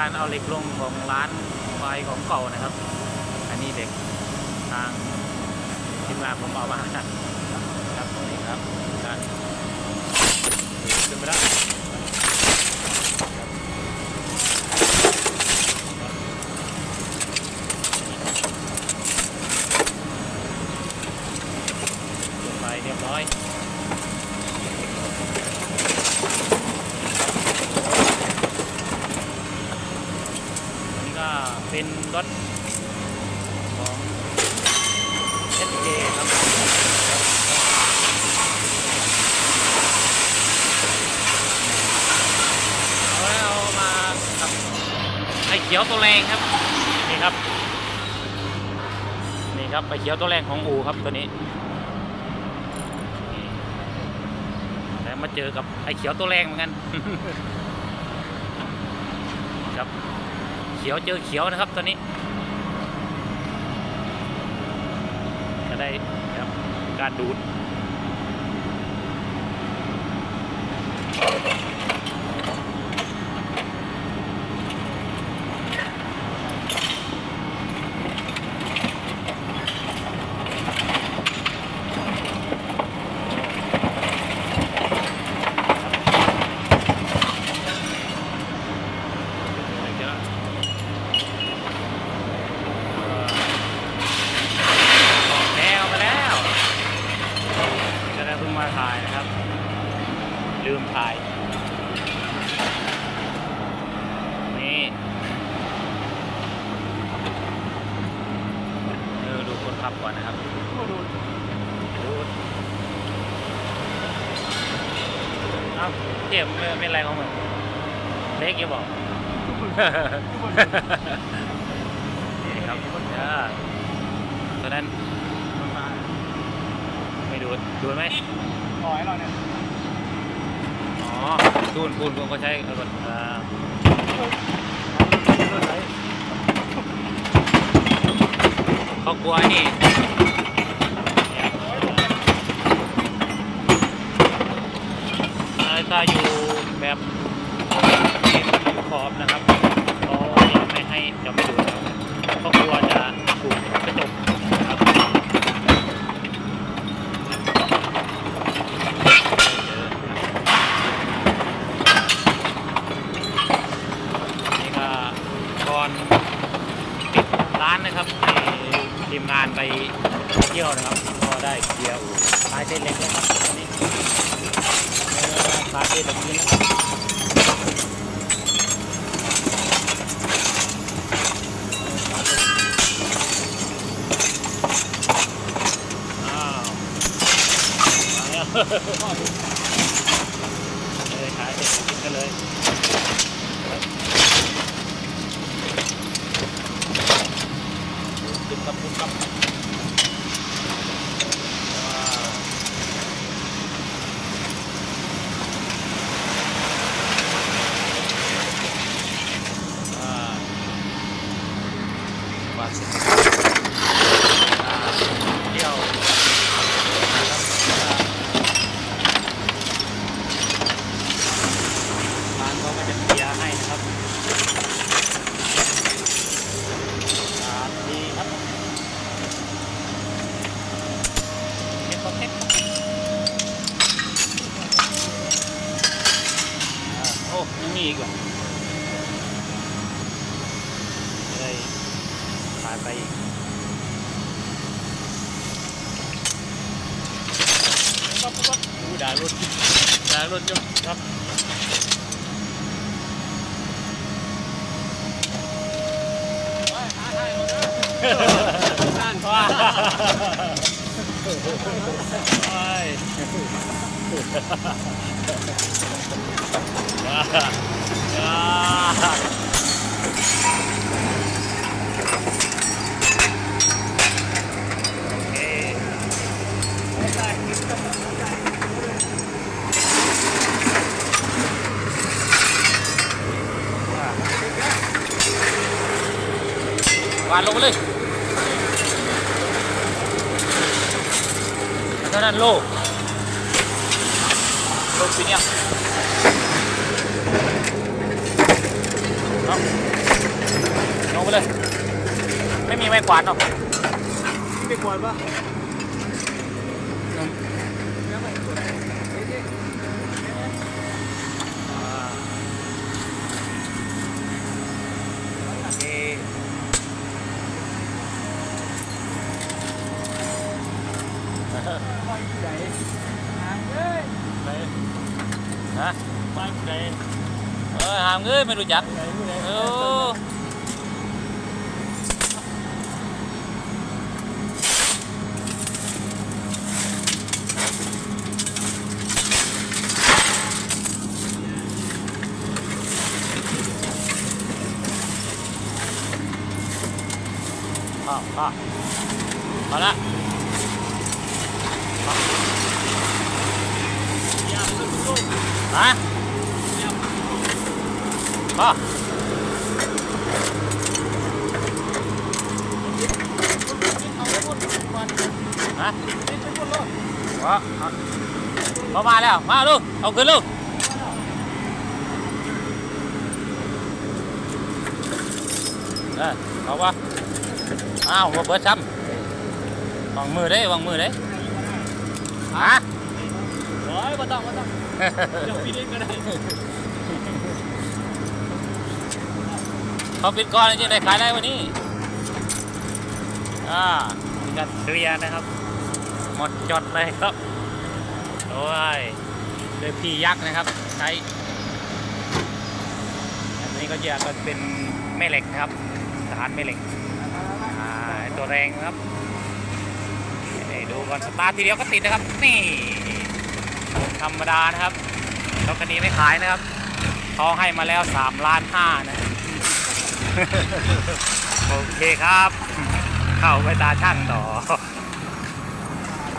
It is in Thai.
การเอาเหล็กลงของร้านไฟของเก่านะครับ อันนี้เด็กทางทีมงานผมเอามาครับตรงนี้ครับการขึ้นไปแล้วไปเรียบร้อย อันนี้ก็ เป็นรถของ SK ครับเอาแล้วเอามาครับไอเขียวตัวแรงครับนี่ครับ นี่ครับไอเขียวตัวแรงของอูครับตัวนี้แล้วมาเจอกับไอเขียวตัวแรงเหมือนกันครับ เขียวเจอเขียวนะครับตอนนี้จะได้ครับการดูดเยอะออกแล้วมาแล้วจะได้เพิ่งมาถ่ายนะครับ ลืมถ่าย นี่เออดูคนขับก่อนนะครับ ดูดเอ้า เทียบไม่ไม่เป็นไรของมึงเล็กอยังบอกนี่ครับอ่าตอนนั้นไม่ดูดดูดไหมขอให้เราเนี่ยอ๋อดูนปูนผมก็ใช้กดอ่าเขากลัวไอ้นี่อ่า ถ้าอยู่แบบที่อยู่ขอบนะครับเขาจะไม่ให้จะไม่ดูดนะครับเขากลัวจะถูกกระจกนะครับนี่ก็ก่อนปิดร้านนะครับทีมงานไปเที่ยวนะครับ ก็ได้เคลียร์อู่ขายเส้นเล็กแล้วครับตอนนี้ เออขายเส้นแบบนี้นะครับอ้าวมาแล้วเลยขายเสร็จกินกันเลยขึ้นกับขึ้นกับว้าวอ่า ว่าเสร็จอ่าเที่ยว ร้านเขาก็จะเคลียร์ให้นะครับสวัสดีครับเก็บก็เก็บอ่าโอ้ยังมีอีกเหรอจะได้ ขาไปอีกปั๊บปั๊บปั๊บอู้ด่ารถด่ารถจุ๊บครับนั่นว้าโอ้ยว้าว้าานลงไปเลยเท่านั้นโลโลปีเนี้ยลงไปเลย ไม่มีไม้กวาดหรอกไม่กวาดปะ ใหญ่หางเอ้ยไปฮะไป นลูกฮะพ่อเอาไปพ่นก่อนฮะนี่ไปพ่นรถพ่อเขามาแล้ว มาลูก เอาขึ้นลูกเออเอาวะอ้าวมาเปิดซ้ำวางมือได้วางมือได้ ฮะโอ้ยมาต้องมาต้องเดี๋ยวพี่เล่นก็ได้เขาปิดก่อนจริงๆได้ขายได้วันนี้ อ่ามีการเคลียร์นะครับ หมดจดเลยครับ โอ้ยโดยพี่ยักษ์นะครับ ใช้ อันนี้ก็จะก็เป็นแม่เหล็กนะครับทหารแม่เหล็กอ่าตัวแรงนะครับ นี่ดูก่อนสตาร์ททีเดียวก็ติดนะครับ นี่ธรรมดานะครับรถคันนี้ไม่ขายนะครับเขาให้มาแล้ว3ล้านห้านะ โอเคครับ เข้าไปตาช่างต่อ